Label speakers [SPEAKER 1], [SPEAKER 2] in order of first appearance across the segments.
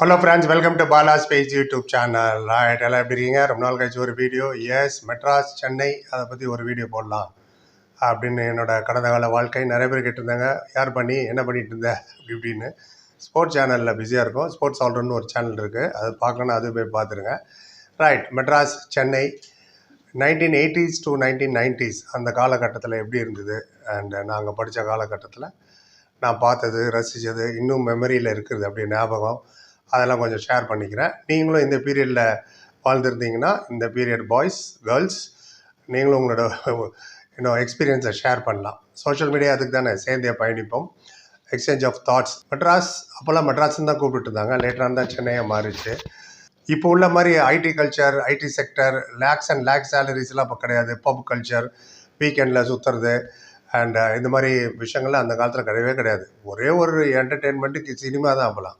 [SPEAKER 1] Hello friends welcome to Bala's page YouTube channel எல்லாம் எப்படி இருக்கீங்க? ரொம்ப நாள் கழிச்சு ஒரு வீடியோ எஸ் மெட்ராஸ் சென்னை அதை பற்றி ஒரு வீடியோ போடலாம். அப்படின்னு என்னோடய கடந்த கால வாழ்க்கை நிறைய பேர் கேட்டிருந்தாங்க. யார் பண்ணி? என்ன பண்ணிட்டு இருந்த? அப்படி இப்படின்னு. ஸ்போர்ட்ஸ் சேனலில் பிஸியாக இருக்கும். ஸ்போர்ட்ஸ் ஆல்ரவுட்னு ஒரு சேனல் இருக்குது அது பார்க்கணும் அது போய் பார்த்துருங்க. Right Madras Chennai nineteen eighties to nineteen nineties அந்த காலகட்டத்தில் எப்படி இருந்தது? அண்ட் நாங்கள் படித்த காலகட்டத்தில் நான் பார்த்தது ரசித்தது இன்னும் மெமரியில் இருக்கிறது அப்படியே ஞாபகம். அதெல்லாம் கொஞ்சம் ஷேர் பண்ணிக்கிறேன். நீங்களும் இந்த பீரியடில் வாழ்ந்துருந்தீங்கன்னா இந்த பீரியட் பாய்ஸ் கேர்ள்ஸ் நீங்களும் உங்களோட இன்னும் எக்ஸ்பீரியன்ஸை ஷேர் பண்ணலாம். சோஷியல் மீடியா அதுக்கு தானே சேர்ந்தே பயணிப்போம். எக்ஸ்சேஞ்ச் ஆஃப் தாட்ஸ் மெட்ராஸ் அப்போல்லாம் மெட்ராஸ்ன்னு தான் கூப்பிட்டு இருந்தாங்க. லேட்டராக தான் சென்னையாக மாறிச்சு. இப்போ உள்ள மாதிரி IT culture IT sector lakhs and lakhs சேலரிஸ்லாம் இப்போ கிடையாது. பப் கல்ச்சர் வீக்கெண்டில் சுற்றுறது அண்ட் இந்த மாதிரி விஷயங்கள்லாம் அந்த காலத்தில் கிடையவே கிடையாது. ஒரே ஒரு என்டர்டெயின்மெண்ட்டுக்கு சினிமா தான் அப்போலாம்.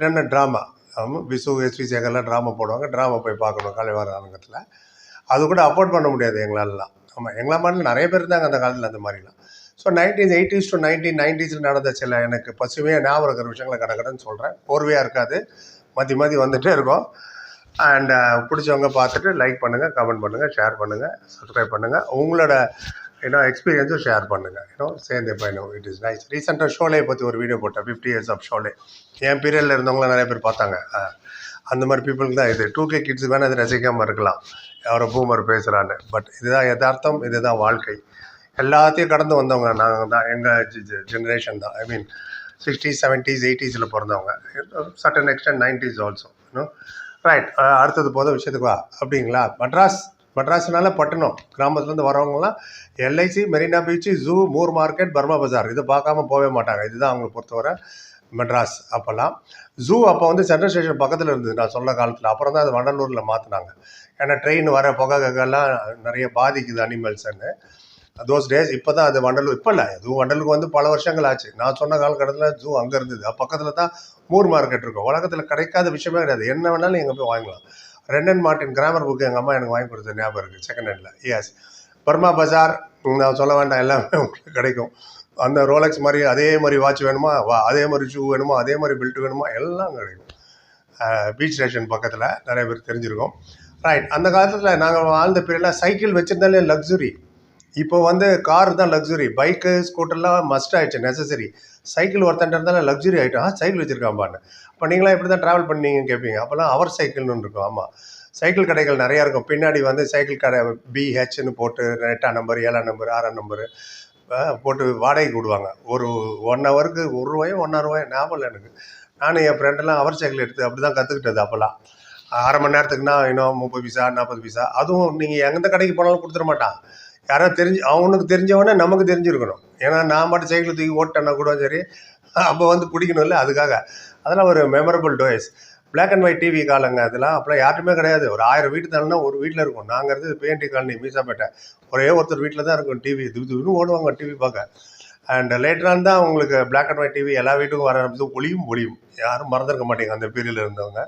[SPEAKER 1] இல்லைன்னா ட்ராமா ஆமாம் விசு எஸ்வி சேகர்லாம் ட்ராமா போடுவாங்க. ட்ராமா போய் பார்க்கணும் கலைவார அரங்கத்தில். அது கூட அஃபோர்ட் பண்ண முடியாது எங்களாலலாம். ஆமாம் எங்களா மாதிரி நிறைய பேர் இருந்தாங்க அந்த காலத்தில் அந்த மாதிரிலாம். So nineteen eighties to nineteen நைன்டிஸில் நடந்த சில எனக்கு பசுமையாக ஞாபகம் இருக்கிற விஷயங்களை கடை சொல்கிறேன் போர்வையாக இருக்காது. மாற்றி மாற்றி வந்துகிட்டே இருக்கும். அண்ட் பிடிச்சவங்க பார்த்துட்டு லைக் பண்ணுங்கள் கமெண்ட் பண்ணுங்கள் ஷேர் பண்ணுங்கள் சப்ஸ்கிரைப் பண்ணுங்கள் உங்களோட இன்னும் எக்ஸ்பீரியன்ஸும் ஷேர் பண்ணுங்கள் இன்னும் சேர்ந்து பயணம் இட் இஸ் நைஸ் ரீசெண்டாக ஷோலே பற்றி ஒரு வீடியோ போட்டேன். ஃபிஃப்டி இயர்ஸ் ஆஃப் ஷோலே என் பீரியடில் இருந்தவங்களாம் நிறைய பேர் பார்த்தாங்க. அந்த மாதிரி பீப்புளுக்கு தான் இது. டூ கே கிட்ஸுக்கு வேணால் அது ரசிக்காமல் இருக்கலாம். யாரோ பூமர் பேசுகிறான்னு பட் இதுதான் யதார்த்தம் இதுதான் வாழ்க்கை. எல்லாத்தையும் கடந்து வந்தவங்க நாங்கள் தான். எங்கள் ஜென்ரேஷன் தான். ஐ மீன் சிக்ஸ்டீஸ் செவன்ட்டீஸ் எயிட்டிஸில் பிறந்தவங்க. சட்டன் எக்ஸ்டென்ட் நைன்டிஸ் ஆல்சோ இன்னும் ரைட் அடுத்தது போதும் விஷயத்துக்கு வா. அப்படிங்களா? மட்ராஸ் மெட்ராஸ்னால பட்டணம் கிராமத்துலேருந்து வரவங்கலாம் LIC Marina beach zoo Moore market Burma Bazaar இது பார்க்காம போகவே மாட்டாங்க. இதுதான் அவங்களை பொறுத்தவரை மெட்ராஸ் அப்போல்லாம் ஜூ அப்போ வந்து சென்ட்ரல் ஸ்டேஷன் பக்கத்தில் இருந்தது. நான் சொன்ன காலத்தில். அப்புறம் தான் அது வண்டலூரில் மாற்றினாங்க ஏன்னா ட்ரெயின் வர புகைகெல்லாம் நிறைய பாதிக்குது அனிமல்ஸ்ன்னு தோஸ் டேஸ் இப்போ தான் அது வண்டலூர். இப்போ இல்லை. ஜூ வண்டலூருக்கு வந்து பல வருஷங்கள் ஆச்சு. நான் சொன்ன காலகட்டத்தில் ஜூ அங்கே இருந்தது. பக்கத்தில் தான் மூர் மார்க்கெட் இருக்கும். உலகத்தில் கிடைக்காத விஷயமே கிடையாது. என்ன வேணாலும் எங்கே போய் வாங்கலாம் ரெண்டன் மார்ட்டின் கிராமர் புக்கு எங்கள் அம்மா எனக்கு வாங்கி கொடுத்த ஞாபகம் இருக்குது செகண்ட் ஹேண்டில் எஸ் பர்மா பஜார் நான் சொல்ல வேண்டாம் எல்லாமே உங்களுக்கு கிடைக்கும். அந்த ரோலெக்ஸ் மாதிரி அதே மாதிரி வாட்ச் வேணுமா? வா அதே மாதிரி ஷூ வேணுமா? அதே மாதிரி பெல்ட் வேணுமா? எல்லாம் கிடைக்கும். பீச் ஸ்டேஷன் பக்கத்தில் நிறைய பேர் தெரிஞ்சிருக்கோம். ரைட் அந்த காலத்தில் நாங்கள் வாழ்ந்த பீரியடில் சைக்கிள் வச்சுருந்தாலே லக்ஸுரி இப்போ வந்து கார் தான் லக்ஸுரி பைக்கு ஸ்கூட்டர்லாம் மஸ்ட் ஆயிடுச்சு நெசசரி சைக்கிள் ஒருத்தன் இருந்தாலும் லக்ஸுரி ஆகிட்டோம் ஆ சைக்கிள் வச்சுருக்காம்பான்னு. இப்போ நீங்களாம் எப்படி தான் ட்ராவல் பண்ணீங்கன்னு கேட்பீங்க அப்போல்லாம் அவர் சைக்கிள்னு இருக்கும். ஆமாம் சைக்கிள் கடைகள் நிறையா இருக்கும். பின்னாடி வந்து சைக்கிள் கடை பிஹெச்னு போட்டு எட்டாம் நம்பர் ஏழாம் நம்பர் ஆறாம் நம்பரு போட்டு வாடகைக்கு விடுவாங்க. ஒரு ஒன் ஹவருக்கு ஒரு ரூபாயோ ஒன்றரை ரூபாயோ ஞாபகம் இல்லை எனக்கு. நானும் என் ஃப்ரெண்டெல்லாம் அவர் சைக்கிள் எடுத்து அப்படி தான் கற்றுக்கிட்டது அப்போல்லாம். அரை மணி நேரத்துக்குன்னா இன்னும் முப்பது பைசா நாற்பது பைசா. அதுவும் நீங்கள் எந்த கடைக்கு போனாலும் கொடுத்துட மாட்டான். யாராவது தெரிஞ்சு அவனுக்கு தெரிஞ்சவனே நமக்கு தெரிஞ்சிருக்கணும். ஏன்னா நான் மட்டும் சைக்கிள் தூக்கி ஓட்டேன்னா கூட சரி அப்போ வந்து பிடிக்கணும்ல அதுக்காக. அதெல்லாம் ஒரு memorable toys black and white TV காலங்க அதெல்லாம் அப்போலாம் யார்ட்டுமே கிடையாது. ஒரு ஆயிரம் வீட்டு தானே ஒரு வீட்டில் இருக்கும். நாங்கள் இருந்து பிஎன்டி காலனி மீசாப்பேட்டை. ஒரே ஒருத்தர் வீட்டில் தான் இருக்கும் டிவி இது இதுன்னு ஓடுவாங்க டிவி பார்க்க. அண்ட் லேட்டரான் தான் உங்களுக்கு பிளாக் அண்ட் ஒயிட் டிவி எல்லா வீட்டுக்கும் வர ஆரம்பிச்சு ஒளியும் ஒளியும். யாரும் மறந்துருக்க மாட்டேங்க அந்த பீரியடில் இருந்தவங்க.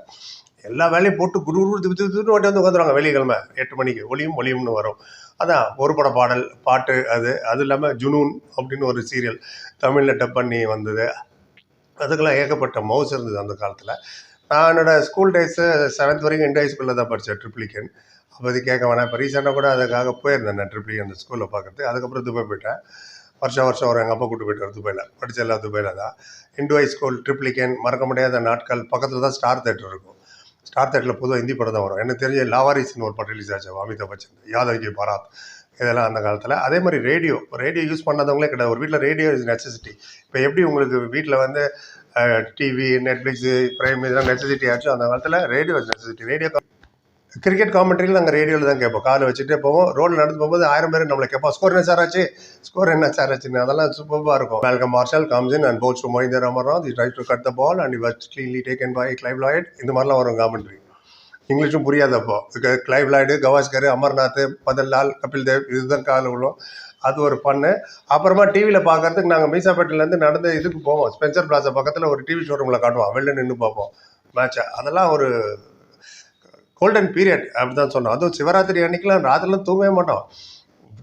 [SPEAKER 1] எல்லா வேலையும் போட்டு குரு குரு திப்பு திப்பு ஓட்டி வந்து உட்காந்துருவாங்க வெள்ளிக்கிழமை. எட்டு மணிக்கு ஒளியும் ஒளியும்னு வரும். அதான் ஒரு பட பாடல் பாட்டு அது அது இல்லாமல் ஜுனூன் அப்படின்னு ஒரு சீரியல் தமிழில் டப் பண்ணி வந்தது. அதுக்கெல்லாம் ஏகப்பட்ட மவுஸ் இருந்தது அந்த காலத்தில். நான் என்னோட ஸ்கூல் டேஸு செவன்த் வரைக்கும் இண்டோ ஸ்கூலில் தான் படித்தேன் ட்ரிப்ளிகன் e அப்போது கேட்க வேணாம். இப்போ ரீசெண்டாக கூட அதுக்காக போயிருந்தேன் நான் ட்ரிப்ளிகன் e அந்த ஸ்கூலில் பார்க்குறது அதுக்கப்புறம் துபாய் போயிட்டேன். வருஷம் வருஷம் ஒரு எங்கள் அப்பா கூட்டு போயிட்டார் துபாயில். படிச்செல்லாம் துபாயில் தான். இண்டோ ஸ்கூல் ட்ரிப்ளிகன் மறக்க முடியாத நாட்கள். பக்கத்தில் தான் ஸ்டார் தேட்டர் இருக்கும். ஸ்டார் தேட்டரில் பொதுவாக ஹிந்தி படம் தான் வரும். எனக்கு தெரிஞ்ச லாவாரிஸ்னு ஒரு படம் ரிலீஸ் ஆச்சு. அமிதாப் பச்சன் யாதவ் பாராத் இதெல்லாம் அந்த காலத்தில். அதே மாதிரி ரேடியோ ரேடியோ யூஸ் பண்ணாதவங்களே கிடையாது. ஒரு வீட்டில் ரேடியோ இஸ் நெசசிட்டி இப்போ எப்படி உங்களுக்கு வீட்டில் வந்து டிவி நெட்ஃப்ளிக்ஸு ப்ரைம் இதெல்லாம் நெசசிட்டி ஆச்சு அந்த காலத்தில் radio is necessity radio cricket காமெண்ட்ரியில் நாங்கள் ரேடியோவில் தான் கேட்போம். காலை வச்சுட்டே போவோம். ரோடில் நடந்து போகும்போது ஆயிரம் பேர் நம்மளை கேட்போம். ஸ்கோர் என்ன சார் ஆச்சு? ஸ்கோர் என்ன சார் ஆச்சுன்னு. அதெல்லாம் சூப்பராக இருக்கும். Welcome Marshall comes in and bowls to Mohinder Amarnath the try to cut the ball and was cleanly taken by Clive Lloyd இந்த மாதிரிலாம் வரும் காமெண்ட்ரி இங்கிலீஷும் புரியாதப்போ கிளைவ் லாய்டு கவாஸ்கர் அமர்நாத் பதல்லால் கபில் தேவ் இதுதான் கால உள்ளோம் அது ஒரு பண்ணு அப்புறமா டிவியில் பார்க்கறதுக்கு நாங்கள் மீசாப்பேட்டிலேருந்து நடந்து இதுக்கு போவோம். ஸ்பென்சர் பிளாசா பக்கத்தில் ஒரு டிவி ஷோரூமில் காட்டுவோம். வெளில நின்று பார்ப்போம். மேட்சை அதெல்லாம் ஒரு கோல்டன் பீரியட் அப்படி தான் சொன்னோம். அதுவும் சிவராத்திரி அன்னைக்கெலாம் ராத்திரிலாம் தூங்கவே மாட்டோம்.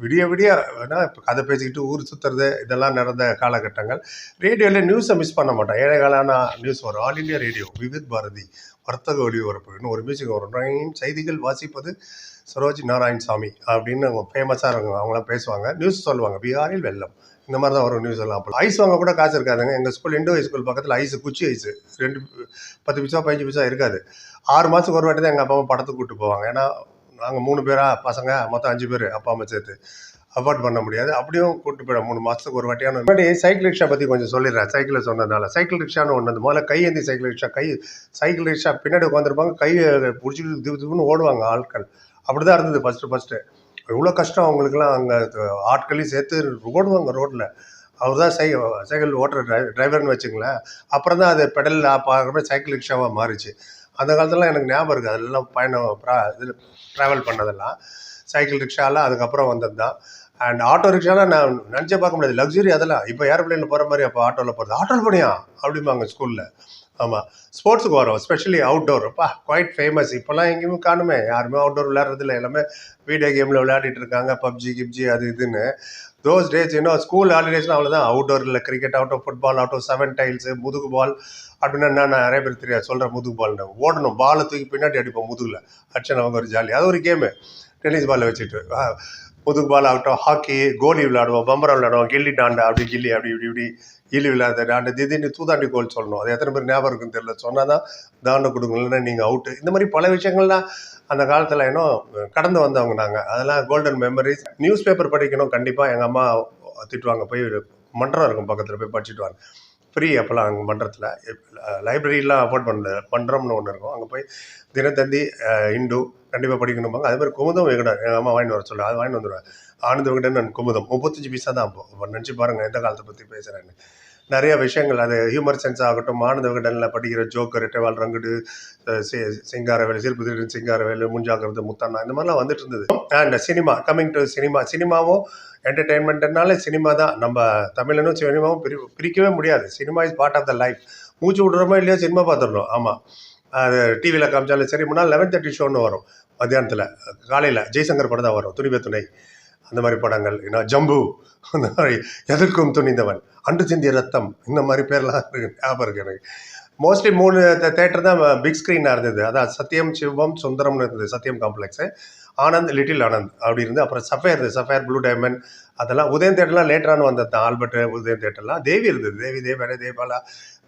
[SPEAKER 1] விடிய விடிய ஏன்னா இப்போ கதை பேசிக்கிட்டு ஊர் சுற்றுறது இதெல்லாம் நடந்த காலகட்டங்கள். ரேடியோவில் நியூஸை மிஸ் பண்ண மாட்டோம். ஏழைகாலான நியூஸ் வரும். All India radio Vividh Bharati வர்த்தக ஒளிபரப்புன்னு ஒரு மியூசிக் வரும். செய்திகள் வாசிப்பது சரோஜ் நாராயணசாமி அப்படின்னு அவங்க ஃபேமஸாக இருக்கும் அவங்களாம் பேசுவாங்க. நியூஸ் சொல்லுவாங்க. பீகாரில் வெள்ளம். இந்த மாதிரி தான் வரும் நியூஸ் எல்லாம். அப்போ ஐஸ் வாங்க கூட காசு இருக்காதுங்க. எங்கள் ஸ்கூல் இண்டோ ஹை ஸ்கூல் பக்கத்தில் ஐஸ் குச்சி ஐஸ் ரெண்டு பத்து பைசா பதினஞ்சு பைசா இருக்காது. ஆறு மாதத்துக்கு ஒரு வாட்டி தான் எங்கள் அப்பா அம்மா படத்துக்கு கூப்பிட்டு போவாங்க. ஏன்னா நாங்கள் மூணு பேரா பசங்க மொத்தம் அஞ்சு பேர் அப்பா அம்மா சேர்த்து. அவாய்ட் பண்ண முடியாது. அப்படியும் கூப்பிட்டு போயிடும். மூணு மாதத்துக்கு ஒரு வாட்டியான முன்னாடி சைக்கிள் ரிக்ஷா பற்றி கொஞ்சம் சொல்லிடுறேன். சைக்கிளில் சொன்னதுனால. சைக்கிள் ரிக்ஷான்னு ஒன்று வந்து முதல்ல கையேந்தி சைக்கிள் ரிக்ஷா கை சைக்கிள் ரிக்ஷா பின்னாடி உட்காந்துருப்பாங்க கையை பிடிச்சிட்டு திவு திவுன்னு ஓடுவாங்க ஆட்கள். அப்படி தான் இருந்தது ஃபஸ்ட்டு ஃபஸ்ட்டு எவ்வளோ கஷ்டம் அவங்களுக்குலாம் அங்கே ஆட்களையும் சேர்த்து ஓடுவாங்க ரோட்டில் அவர் தான் சை சைக்கிள் ஓட்டுற டிரை டிரைவர்னு வச்சுங்களேன் அப்புறம் தான் அது பெடல் பார்க்குறப்ப சைக்கிள் ரிக்ஷாவாக மாறிச்சு. அந்த காலத்துலலாம் எனக்கு ஞாபகம் இருக்குது அதெல்லாம் பயணம் ப்ரா இது ட்ராவல் பண்ணதெல்லாம். சைக்கிள் ரிக்ஷாலாம் அதுக்கப்புறம் வந்தது தான் அண்ட் ஆட்டோ ரிக்ஷாலாம் நான் நினச்சே பார்க்க முடியாது. லக்ஸுரி அதெல்லாம். இப்போ ஏரோப்ளைனில் போகிற மாதிரி அப்போ ஆட்டோவில் போகிறது ஆட்டோவில் போனியா? அப்படிம்பாங்க ஸ்கூலில் ஆமாம் ஸ்போர்ட்ஸுக்கு வரும் ஸ்பெஷலி அவுட்டோர் அப்பா குவைட் ஃபேமஸ் இப்போல்லாம் எங்கேயுமே காணுமே. யாருமே அவுட்டோர் விளையாடுறதில்ல. எல்லாமே வீடியோ கேமில் விளையாடிட்டு இருக்காங்க. பப்ஜி கிப்ஜி அது இதுன்னு. தோஸ் டேஸ் இன்னும் ஸ்கூல் ஹாலிடேஸ்லாம் அவ்வளோதான் அவுட்டோரில் கிரிக்கெட் ஆகட்டும் ஃபுட்பால் ஆகட்டும் செவன் டைல்ஸு முதுகு பால் அப்படின்னா நான் நிறைய பேர் தெரியாது. சொல்கிறேன் முதுகு பால்னு ஓடணும். பாலை தூக்கி பின்னாடி அடிப்போம் முதுகில். அடிச்சன் அவங்க ஒரு ஜாலி அது ஒரு கேமு டென்னிஸ் பாலை வச்சுட்டு முதுகு பால் ஆகட்டும். ஹாக்கி கோலி விளையாடுவோம். பம்பரம் விளையாடுவோம். கில்லி டாண்டா அப்படி கில்லி அப்படி இப்படி இப்படி. கில்லி விளையாட டாண்டு. திடீர்னு தூதாண்டி கோல் சொல்லணும் அது எத்தனை பேர் ஞாபகம் இருக்குன்னு தெரியல. சொன்னால் தான் தாண்ட கொடுங்கலன்னா நீங்கள் அவுட்டு இந்த மாதிரி பல விஷயங்கள்லாம் அந்த காலத்தில் இன்னும் கடந்து வந்தவங்க நாங்கள் அதெல்லாம் கோல்டன் மெமரிஸ் நியூஸ் பேப்பர் படிக்கணும் கண்டிப்பாக எங்கள் அம்மா திட்டுவாங்க. போய் மன்றம் இருக்கும் பக்கத்தில் போய் படிச்சுட்டு வாங்க. ஃப்ரீ அப்போல்லாம் அங்கே மன்றத்தில். லைப்ரரியெலாம் அஃபோர்ட் பண்ணல மன்றம்னு ஒன்று இருக்கும். அங்கே போய் தினத்தந்தி இண்டு இந்து கண்டிப்பாக படிக்கணும்பாங்க. அதே மாதிரி குமுதம் விகடன் எங்கள் அம்மா வாங்கிட்டு வர சொல்ல அது வாங்கிட்டு வந்துடுவேன் ஆனந்த விகடன் நான் குமுதம். முப்பத்தஞ்சு பைசா தான் அப்போ. நினச்சி பாருங்கள் எந்த காலத்தை பற்றி பேசுகிறேன்னு நிறைய விஷயங்கள் அது ஹியூமர் சென்ஸ் ஆகட்டும் ஆனந்த விகடனில் படிக்கிற ஜோக்கர் ரெட்டவால் ரங்குடு சிங்காரவேல் சி- சிங்காரவேலு சிற்பு திருடன் சிங்காரவேலு முஞ்சாகிறது முத்தண்ணா இந்த மாதிரிலாம் வந்துட்டு இருந்தது. And cinema coming to cinema சினிமாவும் என்டர்டெயின்மெண்ட்னால சினிமா தான். நம்ம தமிழனும் சினிமாவும் பிரி பிரிக்கவே முடியாது. Cinema is part of the life மூச்சு விடுறோமோ இல்லையோ சினிமா பார்த்துடணும். ஆமாம் அது டிவியில் காமிச்சாலும் சரி முன்னால் லெவன் தேர்ட்டி ஷோன்னு வரும். மத்தியானத்தில் காலையில் ஜெய்சங்கர் படம் தான் வரும். துணிவே துணை. அந்த மாதிரி படங்கள் ஏன்னா ஜம்பு அந்த மாதிரி எதற்கும் துணிந்தவன். அன்று சிந்திய ரத்தம் இந்த மாதிரி பேர்லாம் இருக்கு ஞாபகம் இருக்கு எனக்கு. மோஸ்ட்லி மூணு தேட்டர் தான் பிக் ஸ்க்ரீனாக இருந்தது. அதான் சத்யம் சிவம் சுந்தரம்னு இருந்தது சத்யம் காம்ப்ளெக்ஸு ஆனந்த் லிட்டில் ஆனந்த் அப்படி இருந்து அப்புறம் சஃபேர் இருந்தது சஃபேர் ப்ளூ டைமண்ட் அதெல்லாம் உதயம் தேட்டர்லாம் லேட்டரான வந்தது தான். ஆல்பர்ட் உதயம் தேட்டர்லாம். தேவி இருந்தது. தேவி தேவரே தேபாலா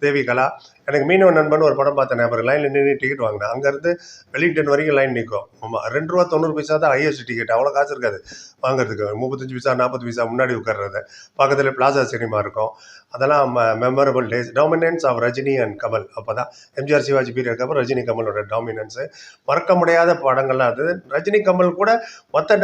[SPEAKER 1] தேவி கலா. எனக்கு மீனவ நண்பன் ஒரு படம் பார்த்தேன். அப்புறம் லைனில் நின்று டிக்கெட் வாங்கினேன். அங்கேருந்து வெலிங்டன் வரைக்கும் லைன் நிற்கும். ஆமாம் ரெண்டு ரூபா தொண்ணூறு பைசா தான் ஐஎஸ்டி டிக்கெட் அவ்வளோ காசு இருக்காது. வாங்குறதுக்கு முப்பத்தஞ்சு பைசா நாற்பது பைசா முன்னாடி உட்கார்றது. பக்கத்தில் பிளாசா சினிமா இருக்கும். அதெல்லாம் memorable days dominance of Rajini and Kamal. அப்போ தான் எம்ஜிஆர் சிவாஜி பீரியட் அப்புறம் ரஜினி கமலோட டாமினன்ஸு மறக்க முடியாத படங்கள்லாம் இருந்தது ரஜினி கமல் கூட மற்ற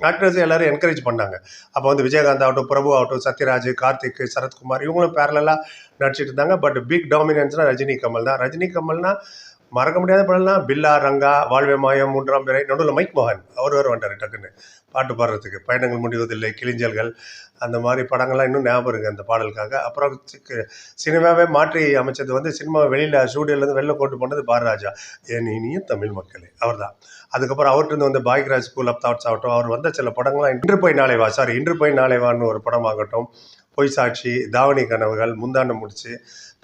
[SPEAKER 1] ஆக்டர்ஸ் எல்லாரும் என்கரேஜ் பண்ணாங்க. அப்போ வந்து விஜயகாந்த் ஆகட்டும் பிரபு ஆகட்டும் சத்யராஜ் கார்த்திக் சரத்குமார் இவங்களும் பேரலாக நடிச்சிட்டு இருந்தாங்க. பட் பிக் டாமினன்ஸ்னால் ரஜினி கமல் தான். ரஜினி கமல்னா மறக்க முடியாத படம்லாம் பில்லா ரங்கா வாழ்வே மாயம் மூன்றாம் பிறை நடுவில் மைக் மோகன். அவர் வேறு வந்துட்டார் டக்குன்னு. பாட்டு பாடுறதுக்கு. பயணங்கள் முடிவதில்லை கிளிஞ்சல்கள் அந்த மாதிரி படங்கள்லாம் இன்னும் ஞாபகம் இருக்குது அந்த பாடலுக்காக. அப்புறம் சினிமாவே மாற்றி அமைச்சது வந்து சினிமா வெளியில் ஸ்டூடியோலேருந்து வெளில கொண்டு போனது பாரராஜா. என் இனிய தமிழ் மக்களே? அவர் தான் அதுக்கப்புறம் அவர்கிட்ட வந்து பாக்யராஜ் ஸ்கூல் ஆஃப் தாட்ஸ் ஆகட்டும். அவர் வந்த சில படங்கள்லாம் இன்று போய் நாளை வா சாரி இன்று போய் நாளை வான்னு ஒரு படமாகட்டும். பொய் சாட்சி தாவணி கனவுகள் முந்தாண்டம் முடிச்சு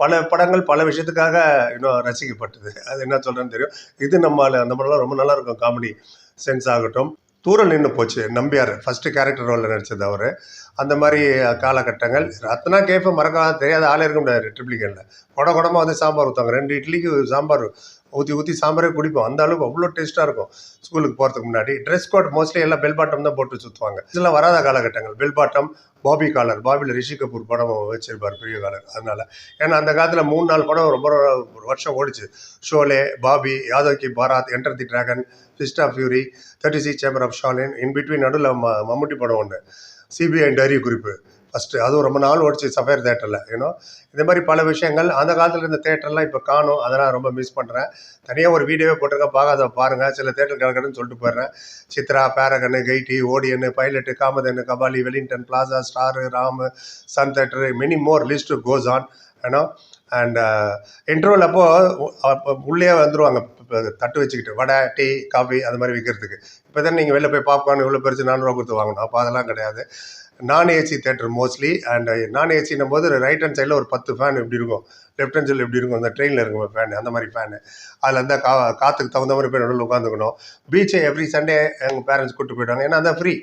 [SPEAKER 1] பல படங்கள் பல விஷயத்துக்காக இன்னும் ரசிக்கப்பட்டது. அது என்ன சொல்கிறேன்னு தெரியும். இது நம்மளால் அந்த படம்லாம் ரொம்ப நல்லா இருக்கும் காமெடி சென்ஸ் ஆகட்டும். தூரம் நின்று போச்சு. நம்பியார் ஃபஸ்ட்டு கேரக்டர் ரோலில் நடிச்சது அவர். அந்த மாதிரி காலகட்டங்கள். ரத்னா கேஃபை மறக்காத தெரியாத ஆளே இருக்க முடியாது ட்ரிப்ளிகனில் e குட குடமாக வந்து சாம்பார் ஊற்றுவாங்க ரெண்டு இட்லிக்கு சாம்பார் ஊற்றி ஊற்றி சாம்பாரே குடிப்போம். அந்த அளவுக்கு அவ்வளோ டேஸ்ட்டாக இருக்கும். ஸ்கூலுக்கு போகிறதுக்கு முன்னாடி. ட்ரெஸ் கோட் மோஸ்ட்லி எல்லாம் பெல் பாட்டம் தான் போட்டு சுற்றுவாங்க இதெல்லாம் வராத காலகட்டங்கள். பெல் பாட்டம் பாபி காலர் பாபியில் ரிஷி கபூர் படம் வச்சிருப்பார் பெரிய காலர். அதனால. ஏன்னா அந்த காலத்தில் மூணு நாள் படம் ரொம்ப ஒரு வருஷம் ஓடிச்சு. Sholay Bobby Yaadon Ki Baaraat enter the dragon fist of fury thirty six chamber of Shaolin in between நடுவில் ம மம்முட்டி படம் ஒன்று சிபிஐ டைரி குறிப்பு. ஃபஸ்ட்டு அதுவும் ரொம்ப நாள் ஓடிச்சு சஃபேர் தேட்டரில் ஏன்னோ இந்த மாதிரி பல விஷயங்கள் அந்த காலத்தில் இருந்த தேட்டர்லாம் இப்போ காணும். அதெல்லாம் ரொம்ப மிஸ் பண்ணுறேன் தனியாக ஒரு வீடியோவே போட்டிருக்கேன். பார்க்காத பாருங்கள் சில தேட்டர் கிடக்குன்னு சொல்லிட்டு போயிடுறேன். Chitra Paragon Gaiety Odeon Pilot காமதன் Kapali Wellington Plaza Star Ramu Sun theatre many more list goes on ஏன்னா அண்ட் இன்டர்வல் அப்போது அப்போ உள்ளே வந்துடுவாங்க தட்டு வச்சுக்கிட்டு வடை டீ காஃபி அது மாதிரி விற்கிறதுக்கு இப்போ தான் நீங்கள் வெளில போய் பாப்கார்ன் இவ்வளோ பெருசு நானூறுவா கொடுத்து வாங்கணும். அப்போ அதெல்லாம் கிடையாது. நான் ஏசி தேட்டர் மோஸ்ட்லி அண்ட் நான் ஏசினும் போது ரைட் ஹேண்ட் சைடில் ஒரு பத்து ஃபேன் இப்படி இருக்கும் லெஃப்ட் ஹேண்ட் சைடில் எப்படி இருக்கும் அந்த ட்ரெயினில் இருக்கும் ஃபேன் அந்த மாதிரி ஃபேனு அதில் இருந்தால் கா காற்றுக்கு தகுந்த மாதிரி போய் நடுவில் உட்காந்துக்கணும் பீச்சை எவ்ரி சண்டே எங்கள் பேரண்ட்ஸ் கூப்பிட்டு போயிட்டாங்க ஏன்னா அதான் ஃப்ரீ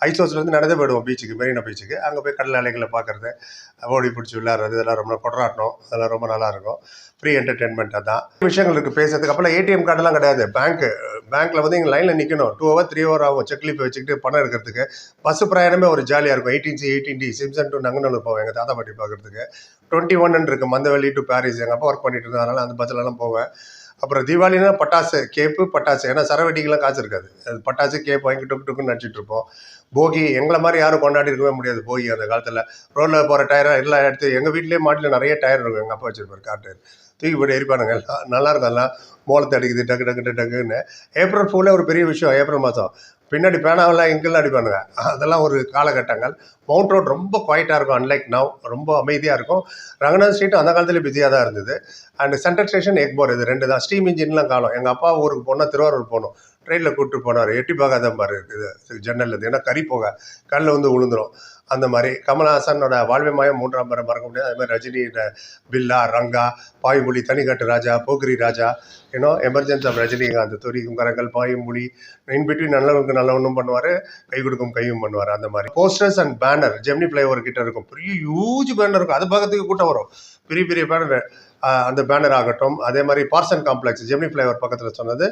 [SPEAKER 1] ஐஸ் ஹவுஸ்லேருந்து நடந்தே போயிடுவோம் பீச்சுக்கு மெரினா பீச்சுக்கு அங்கே போய் கடல் அலைகளை பார்க்குறது ஓடி பிடிச்சி விளையாடுறது இதெல்லாம் ரொம்ப கொடராட்டணும் அதெல்லாம் ரொம்ப நல்லாயிருக்கும் ஃப்ரீ என்டர்டெயின்மெண்ட் அதான். விஷயங்கள் இருக்குது பேசுறதுக்கு. அப்போல்லாம் ஏடிஎம் கார்டெல்லாம் கிடையாது. பேங்க்கு பேங்க்கில் வந்து எங்கள் லைனில் நிற்கணும் டூ ஹவர் த்ரீ ஹவர் ஆகும். செக்லிப் வச்சுக்கிட்டு பணம் எடுக்கிறதுக்கு. பஸ் பிரயாணமே ஒரு ஜாலியாக இருக்கும். Eighteen C eighteen D Simpson to Nanganallur போவேன். எங்கள் தாத்தா பாட்டி பார்க்குறதுக்கு. டுவெண்ட்டி ஒன் இருக்குது மந்தவெளி டு பாரிஸ் எங்கள் அப்பா ஒர்க் பண்ணிட்டு இருந்ததுனால அந்த பஸ்லலாம் போவேன். அப்புறம் தீபாவளினா பட்டாசு கேப்பு பட்டாசு. ஏன்னா சரவெட்டிக்கெலாம் காசு இருக்காது. அது பட்டாசு கேப் வாங்கி டுக்கு டுக்குன்னு நடிச்சிட்டு இருப்போம். போகி எங்களை மாதிரி யாரும் கொண்டாடி இருக்கவே முடியாது போகி அந்த காலத்தில். ரோட்டில் போகிற டயரை எல்லாம் எடுத்து எங்கள் வீட்லேயே மாட்டில் நிறைய டயர் இருக்கும். எங்கள் அப்பா வச்சுருப்பார் கார் டயர் தூக்கி போட்டு எரிப்பானுங்க. எல்லாம் நல்லா இருக்கும் மோளத்தை அடிக்குது டக்கு டக்கு டக்குன்னு. ஏப்ரல் ஃபுல்லே ஒரு பெரிய விஷயம் ஏப்ரல் மாதம் பின்னாடி பேனாவெல்லாம் எங்கெல்லாம் அடிப்பானுங்க? அதெல்லாம் ஒரு காலகட்டங்கள். மவுண்ட் ரோட் ரொம்ப குவைட்டாக இருக்கும் அன்லைக் நவ் ரொம்ப அமைதியாக இருக்கும். ரங்கநாத் ஸ்ட்ரீட்டும் அந்த காலத்துலேயே பிஸியாக தான் இருந்தது. அண்ட் சென்ட்ரல் ஸ்டேஷன் எக்போர் இது ரெண்டு தான். ஸ்டீம் இன்ஜின்லாம் காலம் எங்கள் அப்பா ஊருக்கு போனால் திருவாரூர் போனோம் ட்ரெயினில் கூப்பிட்டு போனார். எட்டி பார்க்காத பாரு இது. ஜன்னல் இருந்து. ஏன்னா கறி போக கல்லில் வந்து விழுந்துரும் அந்த மாதிரி கமல்ஹாசனோட வாழ்வை மாயம் மூன்றாம் படம் மறக்க முடியாது. அது மாதிரி ரஜினியோட பில்லா ரங்கா பாய்மொழி தனிக்காட்டு ராஜா போக்கிரி ராஜா ஏன்னோ எமர்ஜென்சி ஆஃப் ரஜினிகாந்த் துரிக்கும் கரங்கள் பாய்மொழி இன் பிட்வீன் நல்லவனுக்கு நல்லவனும் பண்ணுவார் கை கொடுக்கும் கையும் பண்ணுவார் அந்த மாதிரி. Posters and banner Gemini flyover கிட்ட இருக்கும். பெரிய ஹியூஜ் பேனர் இருக்கும். அது பக்கத்துக்கு கூட்டம் வரும். பெரிய பெரிய பேனர் அந்த பேனர் ஆகட்டும். அதே மாதிரி பார்சன் காம்ப்ளெக்ஸ் ஜெமினி ஃப்ளைவர் பக்கத்தில் சொன்னது.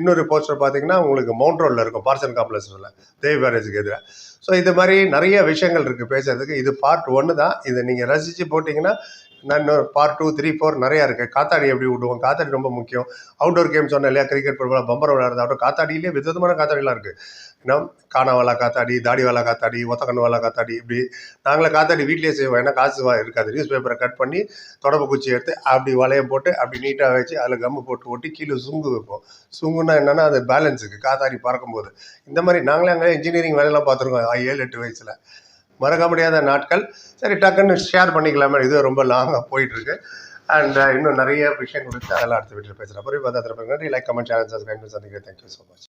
[SPEAKER 1] இன்னொரு போஸ்டர் பார்த்தீங்கன்னா உங்களுக்கு மவுண்ட் ரோடில் இருக்கும் பார்சன் காம்ப்ளெக்ஸில் தேவி பேரேஜுக்கு எதிராக ஸோ இது மாதிரி நிறைய விஷயங்கள் இருக்குது பேசுறதுக்கு. இது பார்ட் ஒன்று தான். இதை நீங்கள் ரசித்து போட்டிங்கன்னா நான் இன்னொரு பார்ட் டூ த்ரீ ஃபோர் நிறையா இருக்குது காத்தாடி எப்படி விடுவோம்? காத்தாடி ரொம்ப முக்கியம். அவுட்டோர் கேம் சொன்னேன் இல்லையா? கிரிக்கெட் ஃபுட்பால் பம்பர் விளையாடுறதாகட்டும் காத்தாடியிலே விதவிதமான காத்தாடிலாம் இருக்குது ஏன்னா காணாவாலா காத்தாடி தாடிவாலா காத்தாடி ஒத்தக்கண்ணுவாலா காத்தாடி இப்படி நாங்களே காத்தாடி வீட்லேயே செய்வோம். ஏன்னா காசு இருக்காது. நியூஸ் பேப்பரை கட் பண்ணி தொடப்பு குச்சி எடுத்து அப்படி வளையம் போட்டு அப்படி நீட்டாக வச்சு அதில் கம்மு போட்டு ஒட்டி கீழே சுங்கு வைப்போம். சுங்குன்னா என்னென்னா அது பேலன்ஸுக்கு காத்தாடி பறக்கும்போது. இந்த மாதிரி நாங்களே அங்கே இன்ஜினியரிங் வேலையெல்லாம் பார்த்துருக்கோம். ஏழு எட்டு வயசில். மறக்க முடியாத நாட்கள். சரி டக்குன்னு ஷேர் பண்ணிக்கலாமே. இது ரொம்ப லாங்காக போயிட்டுருக்கு. அண்ட் uh, இன்னும் நிறைய விஷயம் கொடுத்து அதெல்லாம் அடுத்த வீட்டில் பேசுகிறேன் அப்புறம் பார்த்தா நன்றி. லைக் கமெண்ட் சேனல் சப்ஸ்கிரைப் சந்திக்கிறேன். Thank you so much